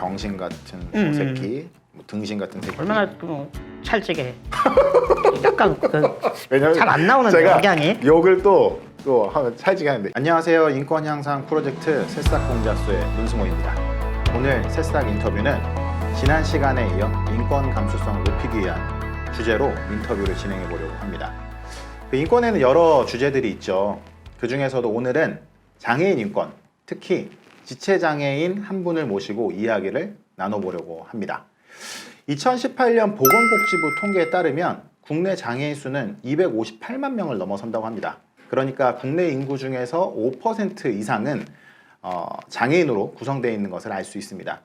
병신 같은 뭐 음, 새끼, 뭐 등신 같은 새끼. 얼마나 그 찰지게 약간 그 왜냐면 잘 안 나오는데, 제가 억양이. 욕을 욕을 또또 찰지게 하는데 안녕하세요 인권 향상 프로젝트 새싹 공자소의 문승호입니다. 오늘 새싹 인터뷰는 지난 시간에 이어 인권 감수성을 높이기 위한 주제로 인터뷰를 진행해 보려고 합니다. 그 인권에는 여러 주제들이 있죠. 그 중에서도 오늘은 장애인 인권, 특히 지체 장애인 한 분을 모시고 이야기를 나눠보려고 합니다. 2018년 보건복지부 통계에 따르면 국내 장애인 수는 258만 명을 넘어선다고 합니다. 그러니까 국내 인구 중에서 5% 이상은 어, 장애인으로 구성되어 있는 것을 알 수 있습니다.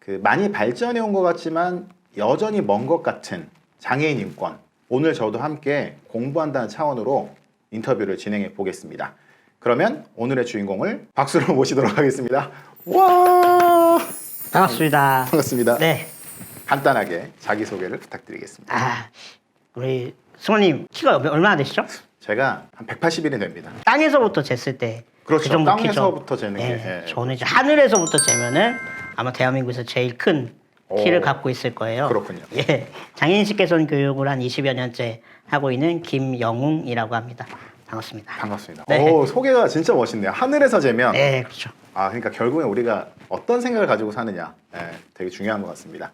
그 많이 발전해 온 것 같지만 여전히 먼 것 같은 장애인 인권. 오늘 저도 함께 공부한다는 차원으로 인터뷰를 진행해 보겠습니다. 그러면 오늘의 주인공을 박수로 모시도록 하겠습니다. 와 반갑습니다. 반갑습니다. 네. 간단하게 자기 소개를 부탁드리겠습니다. 아 우리 승호님 키가 얼마나 되시죠? 제가 한 180일이 됩니다. 땅에서부터 쟀을 때 그렇죠. 그 정도 땅에서부터. 재는 게, 네, 예. 저는 이제 하늘에서부터 재면은 아마 대한민국에서 제일 큰 키를 오, 갖고 있을 거예요. 그렇군요. 예, 장애인식 개선 교육을 한 20여 년째 하고 있는 김영웅이라고 합니다. 반갑습니다. 반갑습니다. 네. 오, 소개가 진짜 멋있네요. 하늘에서 재면 네, 그렇죠. 아 그러니까 결국에 우리가 어떤 생각을 가지고 사느냐 예, 되게 중요한 것 같습니다.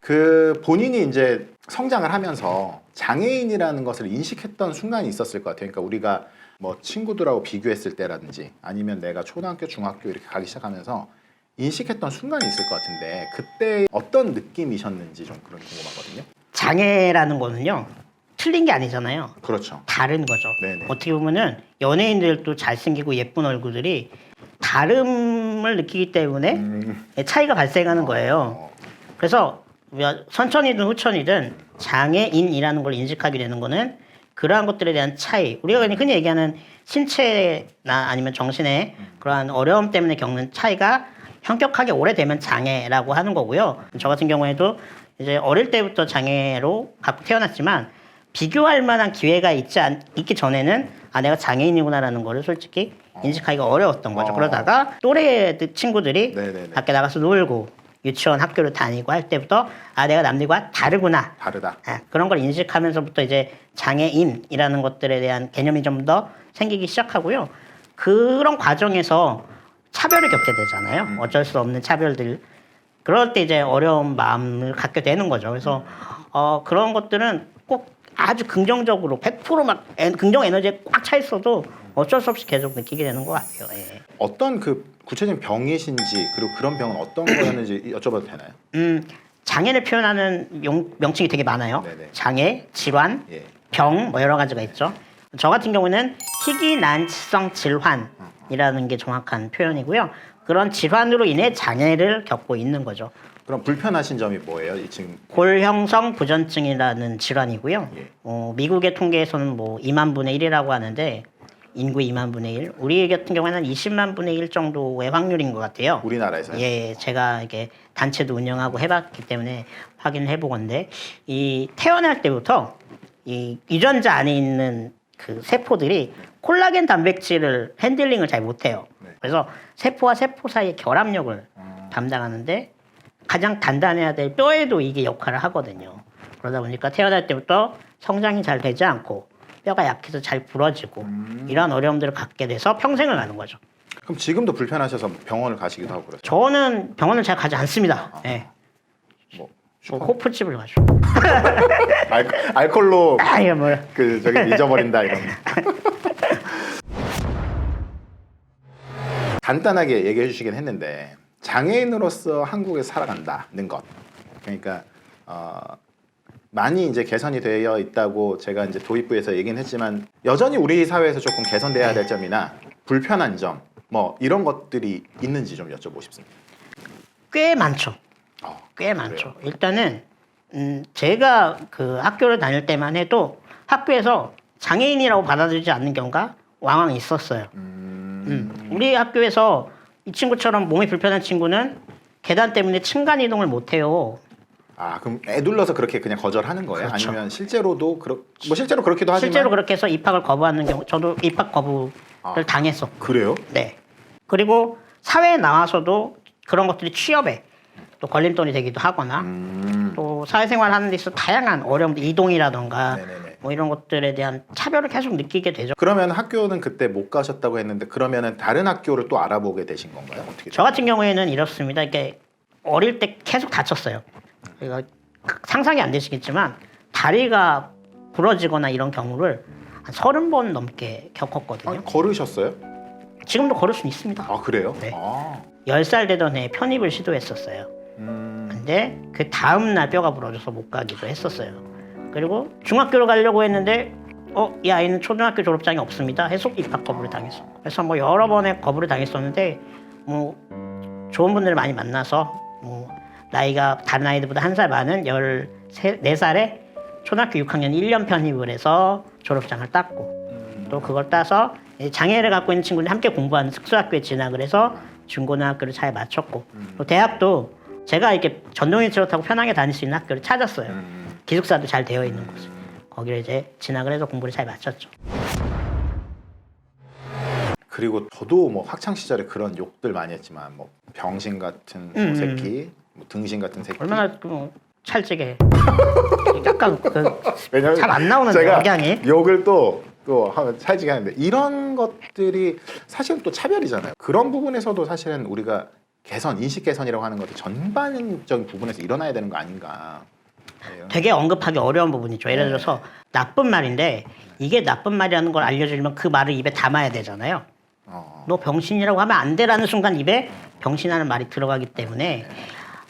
그 본인이 이제 성장을 하면서 장애인이라는 것을 인식했던 순간이 있었을 것 같아요. 그러니까 우리가 뭐 친구들하고 비교했을 때라든지 아니면 내가 초등학교, 중학교 이렇게 가기 시작하면서 인식했던 순간이 있을 것 같은데 그때 어떤 느낌이셨는지 좀 그런 게 궁금하거든요. 장애라는 거는요 틀린 게 아니잖아요. 그렇죠. 다른 거죠. 네네. 어떻게 보면은 연예인들도 잘생기고 예쁜 얼굴들이 다름을 느끼기 때문에 음, 차이가 발생하는 거예요. 어, 그래서 선천이든 후천이든 장애인이라는 걸 인식하게 되는 거는 그러한 것들에 대한 차이. 우리가 그냥 흔히 얘기하는 신체나 아니면 정신의 그러한 어려움 때문에 겪는 차이가 현격하게 오래되면 장애라고 하는 거고요. 저 같은 경우에도 이제 어릴 때부터 장애로 갖고 태어났지만 비교할 만한 기회가 있지 않, 있기 전에는 아 내가 장애인이구나라는 거를 솔직히 인식하기가 어려웠던 거죠. 어. 그러다가 또래 친구들이 네네네. 밖에 나가서 놀고 유치원 학교를 다니고 할 때부터 아 내가 남들과 다르구나 다르다. 아, 그런 걸 인식하면서부터 이제 장애인이라는 것들에 대한 개념이 좀 더 생기기 시작하고요 그런 과정에서 차별을 겪게 되잖아요 어쩔 수 없는 차별들 그럴 때 이제 어려운 마음을 갖게 되는 거죠 그래서 어, 그런 것들은 꼭 아주 긍정적으로 100%막 긍정 에너지에 꽉 차 있어도 어쩔 수 없이 계속 느끼게 되는 것 같아요 예. 어떤 그 구체적인 병이신지 그리고 그런 병은 어떤 거였는지 여쭤봐도 되나요? 음, 장애를 표현하는 용- 명칭이 되게 많아요. 네네. 장애, 질환, 예. 병, 뭐 여러 가지가 있죠. 저 같은 경우는 희귀난치성 질환이라는 게 정확한 표현이고요. 그런 질환으로 인해 장애를 겪고 있는 거죠. 그럼 불편하신 점이 뭐예요? 이 지금 골형성 부전증이라는 질환이고요. 예. 어, 미국의 통계에서는 뭐 2만 분의 1이라고 하는데 인구 2만 분의 1. 우리 같은 경우에는 20만 분의 1 정도의 확률인 것 같아요. 우리나라에서요? 예, 제가 이게 단체도 운영하고 해봤기 때문에 확인을 해보건데 이 태어날 때부터 이 유전자 안에 있는 그 세포들이 콜라겐 단백질을 핸들링을 잘 못해요. 네. 그래서 세포와 세포 사이의 결합력을 음. 담당하는데 가장 단단해야 될 뼈에도 이게 역할을 하거든요. 그러다 보니까 태어날 때부터 성장이 잘 되지 않고 뼈가 약해서 잘 부러지고 음. 이러한 어려움들을 갖게 돼서 평생을 가는 거죠. 그럼 지금도 불편하셔서 병원을 가시기도 하고 그러죠? 저는 병원을 잘 가지 않습니다. 예. 뭐뭐 호프집을 가죠. 알, 알콜로 아, 이거 뭐. 그 저기 잊어버린다 이런. 간단하게 얘기해 주시긴 했는데 장애인으로서 한국에 살아간다는 것. 그러니까 어, 많이 이제 개선이 되어 있다고 제가 이제 도입부에서 얘기는 했지만 여전히 우리 사회에서 조금 개선돼야 될 점이나 불편한 점 뭐 이런 것들이 있는지 좀 여쭤보고 싶습니다. 꽤 많죠. 어, 꽤 많죠. 일단은 음, 제가 그 학교를 다닐 때만 해도 학교에서 장애인이라고 받아들이지 않는 경우가 왕왕 있었어요. 음, 음. 우리 학교에서 이 친구처럼 몸이 불편한 친구는 계단 때문에 층간 이동을 못 해요. 아 그럼 애둘러서 그렇게 그냥 거절하는 거예요? 그렇죠. 아니면 실제로도 그렇 뭐 실제로 그렇기도 하지만 실제로 그렇게 해서 입학을 거부하는 경우 저도 입학 거부를 아. 당했었고 그래요? 네. 그리고 사회에 나와서도 그런 것들이 취업에 또 걸림돌이 되기도 하거나 음. 또 사회생활 하는 데 있어 다양한 어려움들 이동이라던가 네네네. 뭐 이런 것들에 대한 차별을 계속 느끼게 되죠. 그러면 학교는 그때 못 가셨다고 했는데 그러면은 다른 학교를 또 알아보게 되신 건가요? 어떻게? 저 같은 경우에는 이렇습니다. 이게 어릴 때 계속 다쳤어요. 그러니까 상상이 안 되시겠지만 다리가 부러지거나 이런 경우를 한 서른 번 넘게 겪었거든요. 아니, 걸으셨어요? 지금도 걸을 수는 있습니다. 아 그래요? 네. 아. 10살 되던 해에 편입을 시도했었어요. 음. 근데 그 다음 날 뼈가 부러져서 못 가기도 했었어요. 그리고 중학교를 가려고 했는데 어, 이 아이는 초등학교 졸업장이 없습니다. 해서 입학 거부를 당했어. 그래서 뭐 여러 번의 거부를 당했었는데 뭐 좋은 분들을 많이 만나서 뭐 나이가 다른 아이들보다 한 살 많은 14살에 초등학교 6학년 1년 편입을 해서 졸업장을 땄고 또 그걸 따서 이 장애를 갖고 있는 친구들이 함께 공부하는 특수학교에 진학을 해서 중고등학교를 잘 마쳤고 또 대학도 제가 이렇게 전동일체로 타고 편하게 다닐 수 있는 학교를 찾았어요. 음. 기숙사도 잘 되어 있는 곳을 거기를 이제 진학을 해서 공부를 잘 마쳤죠. 그리고 저도 뭐 학창 시절에 그런 욕들 많이 했지만 뭐 병신 같은 뭐 음. 새끼, 뭐 등신 같은 새끼. 얼마나 그 찰지게 약간 그 왜냐면 잘 안 나오는 제가 억양이 욕을 또또 하면 찰지게 하는데 이런 것들이 사실은 또 차별이잖아요. 그런 부분에서도 사실은 우리가 개선, 인식 개선이라고 하는 것도 전반적인 부분에서 일어나야 되는 거 아닌가. 네. 되게 언급하기 어려운 부분이죠. 예를 네. 들어서 나쁜 말인데 이게 나쁜 말이라는 걸 알려주려면 그 말을 입에 담아야 되잖아요. 어. 너 병신이라고 하면 안 돼라는 순간 입에 병신하는 말이 들어가기 때문에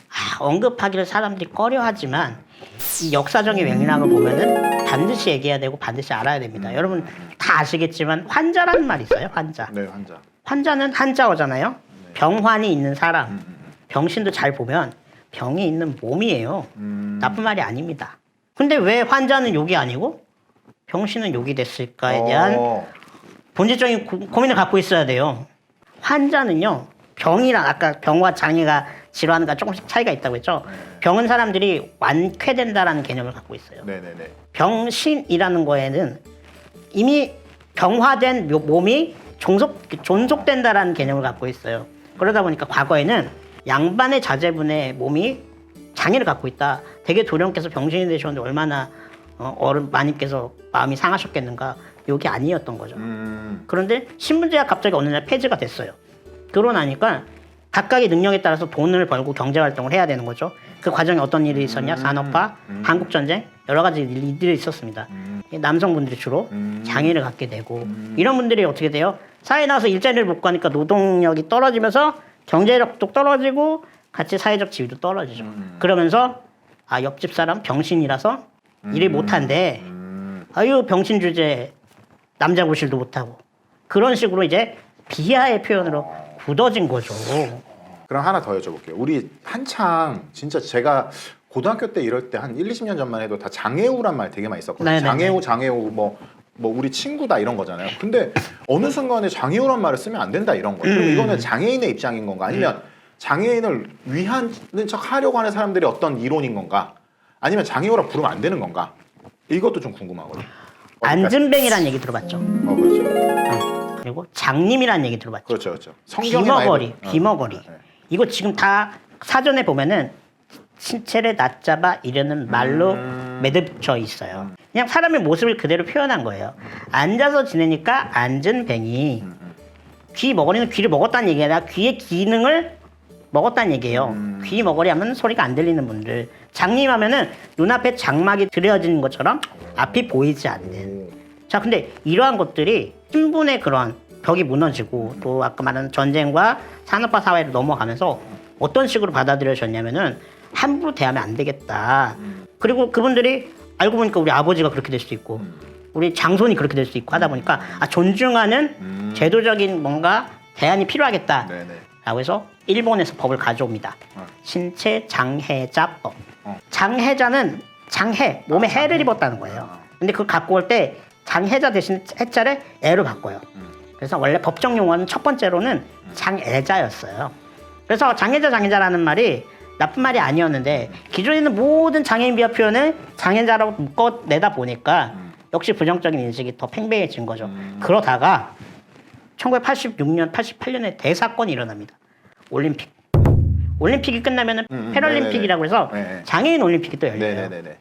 아, 언급하기를 사람들이 꺼려하지만 이 역사적인 맥락을 보면은 반드시 얘기해야 되고 반드시 알아야 됩니다. 여러분 다 아시겠지만 환자라는 말이 있어요. 환자. 네, 환자. 환자는 한자어잖아요. 병환이 있는 사람. 음, 음, 병신도 잘 보면 병이 있는 몸이에요. 음. 나쁜 말이 아닙니다. 근데 왜 환자는 욕이 아니고 병신은 욕이 됐을까에 대한 어. 본질적인 고, 고민을 갖고 있어야 돼요. 환자는요, 병이랑 아까 병과 장애가 질환과 조금씩 차이가 있다고 했죠. 병은 사람들이 완쾌된다라는 개념을 갖고 있어요. 네네네. 병신이라는 거에는 이미 병화된 묘- 몸이 종속, 존속된다라는 개념을 갖고 있어요. 그러다 보니까 과거에는 양반의 자제분의 몸이 장애를 갖고 있다. 되게 도령께서 병신이 되셨는데 얼마나 어, 어른 마님께서 마음이 상하셨겠는가. 요게 아니었던 거죠. 음. 그런데 신분제가 갑자기 어느 날 폐지가 됐어요. 그러고 나니까 각각의 능력에 따라서 돈을 벌고 경제 활동을 해야 되는 거죠. 그 과정에 어떤 일이 있었냐? 산업화, 한국 전쟁 여러 가지 일들이 있었습니다. 남성분들이 주로 음. 장애를 갖게 되고 이런 분들이 어떻게 돼요? 사회에 나와서 일자리를 못 가니까 노동력이 떨어지면서 경제력도 떨어지고 같이 사회적 지위도 떨어지죠. 그러면서 아 옆집 사람 병신이라서 일을 못한대. 음. 아유 병신 주제 남자 구실도 못하고 그런 식으로 이제 비하의 표현으로 굳어진 거죠. 그럼 하나 더 여쭤볼게요. 우리 한창 진짜 제가 고등학교 때 이럴 때 한 1, 20년 전만 해도 다 장애우란 말 되게 많이 썼거든요. 네네네. 장애우, 장애우 뭐, 뭐 우리 친구다 이런 거잖아요. 근데 어느 순간에 장애우란 말을 쓰면 안 된다 이런 거예요. 음. 이거는 장애인의 입장인 건가? 아니면 장애인을 위하는 척 하려고 하는 사람들이 어떤 이론인 건가? 아니면 장애우라 부르면 안 되는 건가? 이것도 좀 궁금하거든요. 어디까지? 안진뱅이라는 얘기 들어봤죠. 어, 그렇죠. 그리고 장님이라는 얘기 들어봤죠. 그렇죠, 그렇죠. 성경에 많이 비머거리, 보- 어, 비머거리. 네. 이거 지금 다 사전에 보면은 신체를 낮잡아 이르는 말로 음. 매듭쳐 있어요. 그냥 사람의 모습을 그대로 표현한 거예요. 앉아서 지내니까 앉은 뱅이. 음, 귀 먹거리는 귀를 먹었다는 얘기가 아니라 귀의 기능을 먹었다는 얘기예요. 음. 귀 먹거리 하면 소리가 안 들리는 분들. 장님 하면은 눈앞에 장막이 들여진 것처럼 앞이 보이지 않는. 자, 근데 이러한 것들이 신분의 그런 벽이 무너지고 또 아까 말한 전쟁과 산업화 사회로 넘어가면서 어떤 식으로 받아들여졌냐면은 함부로 대하면 안 되겠다. 그리고 그분들이 알고 보니까 우리 아버지가 그렇게 될 수도 있고 우리 장손이 그렇게 될 수도 있고 하다 보니까 아, 존중하는 음. 제도적인 뭔가 대안이 필요하겠다. 네네. 라고 해서 일본에서 법을 가져옵니다. 어. 신체 장해자법. 어. 장해자는 장해, 몸에 해를 입었다는 거예요. 근데 그걸 갖고 올 때 장해자 대신 해자를 애로 바꿔요. 그래서 원래 법정 용어는 첫 번째로는 장애자였어요. 그래서 장애자 장애자라는 말이 나쁜 말이 아니었는데 기존에 있는 모든 장애인 비하 표현을 장애자라고 묶어내다 보니까 역시 부정적인 인식이 더 팽배해진 거죠. 그러다가 1986년, 88년에 대사건이 일어납니다. 올림픽. 올림픽이 끝나면은 음, 음, 패럴림픽이라고 해서 네네. 장애인 올림픽이 또 열려요. 네네네네.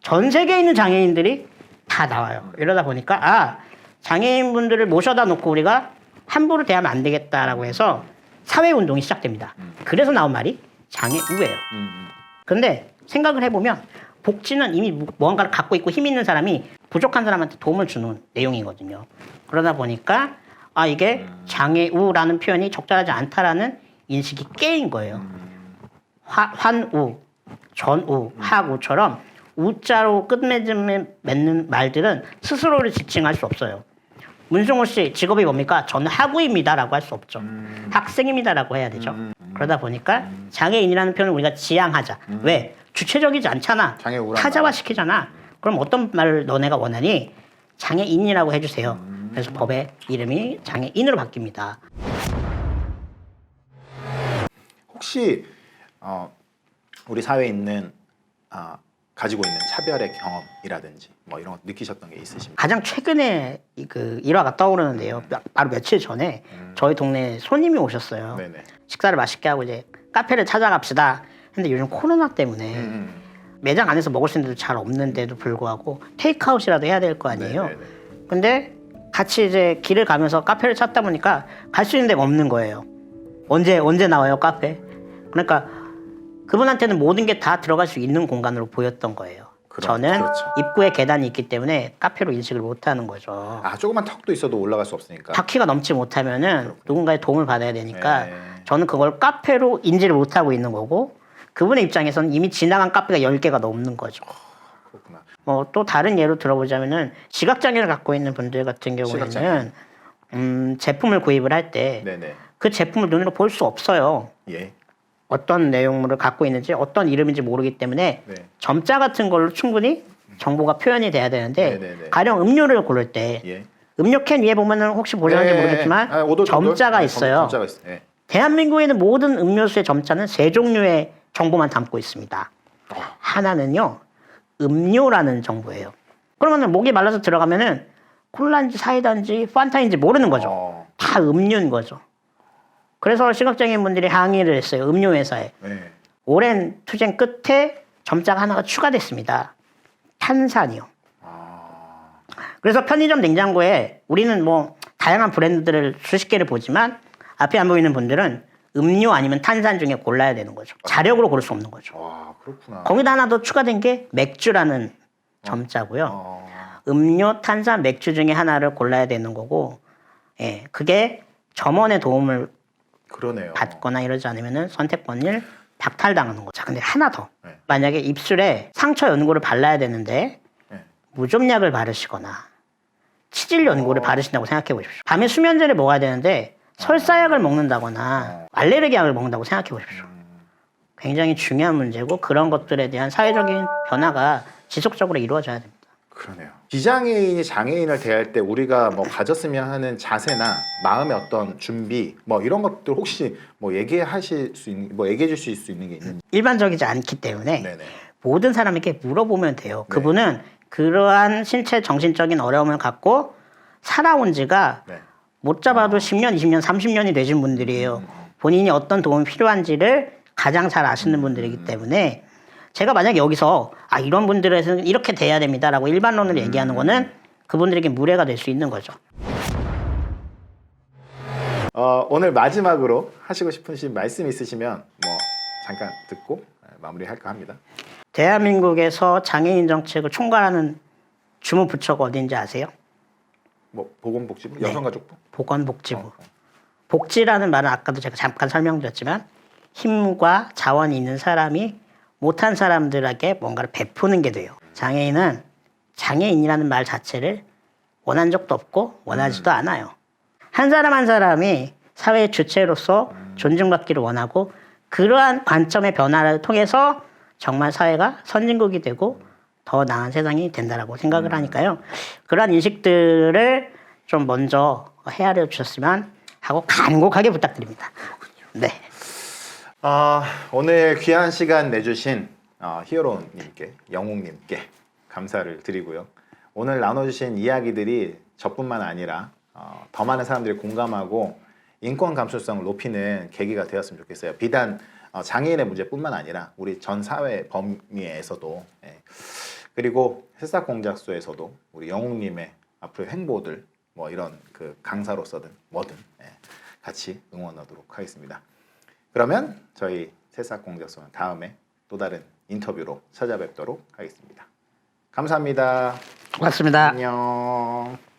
전 세계에 있는 장애인들이 다 나와요. 이러다 보니까 아 장애인분들을 모셔다 놓고 우리가 함부로 대하면 안 되겠다라고 해서 사회 운동이 시작됩니다. 그래서 나온 말이 장애 우예요. 음, 근데 생각을 해보면 복지는 이미 무- 무언가를 갖고 있고 힘 있는 사람이 부족한 사람한테 도움을 주는 내용이거든요. 그러다 보니까 아 이게 장애우라는 표현이 적절하지 않다라는 인식이 깨인 거예요. 화, 환우, 전우, 하우처럼 우자로 끝맺음에 맺는 말들은 스스로를 지칭할 수 없어요. 문승호 씨 직업이 뭡니까? 저는 학우입니다라고 할 수 없죠. 학생입니다라고 해야 되죠. 그러다 보니까 장애인이라는 표현을 우리가 지양하자. 왜? 주체적이지 않잖아. 타자화시키잖아. 그럼 어떤 말을 너네가 원하니? 장애인이라고 해주세요. 그래서 법의 이름이 장애인으로 바뀝니다. 혹시 어, 우리 사회에 있는 아, 가지고 있는 차별의 경험이라든지 뭐 이런 거 느끼셨던 게 있으십니까? 가장 최근에 이- 그 일화가 떠오르는데요. 바- 바로 며칠 전에 저희 동네에 손님이 오셨어요. 네네. 식사를 맛있게 하고 이제 카페를 찾아갑시다. 근데 요즘 코로나 때문에 음, 매장 안에서 먹을 수 있는 데도 잘 없는데도 불구하고 테이크아웃이라도 해야 될 거 아니에요. 네네네. 근데 같이 이제 길을 가면서 카페를 찾다 보니까 갈 수 있는 데가 없는 거예요. 언제 언제 나와요 카페? 그러니까 그분한테는 모든 게 다 들어갈 수 있는 공간으로 보였던 거예요. 그럼, 저는 그렇죠. 입구에 계단이 있기 때문에 카페로 인식을 못하는 거죠. 아 조그만 턱도 있어도 올라갈 수 없으니까. 바퀴가 넘지 못하면은 누군가의 도움을 받아야 되니까 네. 저는 그걸 카페로 인지를 못하고 있는 거고 그분의 입장에서는 이미 지나간 카페가 10개가 넘는 거죠. 그렇구나. 뭐 또 다른 예로 들어보자면은 시각장애를 갖고 있는 분들 같은 경우에는. 음, 제품을 구입을 할 때 그 네네. 제품을 눈으로 볼 수 없어요. 예. 어떤 내용물을 갖고 있는지 어떤 이름인지 모르기 때문에 네. 점자 같은 걸로 충분히 정보가 표현이 돼야 되는데 네 네 네. 가령 음료를 고를 때 예. 음료 캔 위에 보면은 혹시 보셨는지 네. 모르겠지만 아, 오돌, 오돌? 점자가 네, 있어요. 점, 점자가 있어요. 예. 대한민국에 있는 모든 음료수의 점자는 세 종류의 정보만 담고 있습니다. 어. 하나는요, 음료라는 정보예요. 그러면 목이 말라서 들어가면은 콜라인지 사이다인지 판타인지 모르는 거죠. 어. 다 음료인 거죠. 그래서 시각장애인 분들이 항의를 했어요. 음료 회사에. 네. 오랜 투쟁 끝에 점자가 하나가 추가됐습니다. 탄산이요. 아. 그래서 편의점 냉장고에 우리는 뭐 다양한 브랜드들을 수십 개를 보지만 앞에 안 보이는 분들은 음료 아니면 탄산 중에 골라야 되는 거죠. 자력으로 고를 수 없는 거죠. 와 그렇구나. 거기다 하나 더 추가된 게 맥주라는 점자고요. 어. 음료, 탄산, 맥주 중에 하나를 골라야 되는 거고, 예, 그게 점원의 도움을 그러네요. 받거나 이러지 않으면은 선택권을 박탈당하는 거죠. 자, 근데 하나 더. 네. 만약에 입술에 상처 연고를 발라야 되는데 네. 무좀약을 바르시거나 치질 연고를 어. 바르신다고 생각해 보십시오. 밤에 수면제를 먹어야 되는데 설사약을 먹는다거나 어. 알레르기 약을 먹는다고 생각해 보십시오. 음. 굉장히 중요한 문제고 그런 것들에 대한 사회적인 변화가 지속적으로 이루어져야 됩니다. 그러네요. 비장애인이 장애인을 대할 때 우리가 뭐 가졌으면 하는 자세나 마음의 어떤 준비 뭐 이런 것들 혹시 뭐 얘기하실 수 있는 뭐 얘기해 주실 수 있는 게 있는지. 일반적이지 않기 때문에 네네. 모든 사람에게 물어보면 돼요. 그분은 그러한 신체 정신적인 어려움을 갖고 살아온 지가 네. 못 잡아도 10년, 20년, 30년이 되신 분들이에요. 본인이 어떤 도움이 필요한지를 가장 잘 아시는 분들이기 때문에 제가 만약에 여기서 아 이런 분들에서는 이렇게 돼야 됩니다라고 일반론을 얘기하는 거는 그분들에게 무례가 될 수 있는 거죠. 어, 오늘 마지막으로 하시고 싶으신 말씀 있으시면 뭐 잠깐 듣고 마무리할까 합니다. 대한민국에서 장애인 정책을 총괄하는 주무 부처가 어딘지 아세요? 뭐 보건복지부, 네. 여성가족부. 보건복지부. 어, 어. 복지라는 말은 아까도 제가 잠깐 설명드렸지만 힘과 자원이 있는 사람이 못한 사람들에게 뭔가를 베푸는 게 돼요. 장애인은 장애인이라는 말 자체를 원한 적도 없고 원하지도 않아요. 한 사람 한 사람이 사회의 주체로서 존중받기를 원하고 그러한 관점의 변화를 통해서 정말 사회가 선진국이 되고 더 나은 세상이 된다라고 생각을 하니까요. 그러한 인식들을 좀 먼저 헤아려 주셨으면 하고 간곡하게 부탁드립니다. 네. 아, 오늘 귀한 시간 내주신 어, 히어로님께 영웅님께 감사를 드리고요. 오늘 나눠주신 이야기들이 저뿐만 아니라 어, 더 많은 사람들이 공감하고 인권 감수성을 높이는 계기가 되었으면 좋겠어요. 비단 어, 장애인의 문제뿐만 아니라 우리 전 사회 범위에서도 예. 그리고 새싹 공작소에서도 우리 영웅님의 앞으로의 행보들 뭐 이런 그 강사로서든 뭐든 예. 같이 응원하도록 하겠습니다. 그러면 저희 새싹 공작소는 다음에 또 다른 인터뷰로 찾아뵙도록 하겠습니다. 감사합니다. 고맙습니다. 안녕.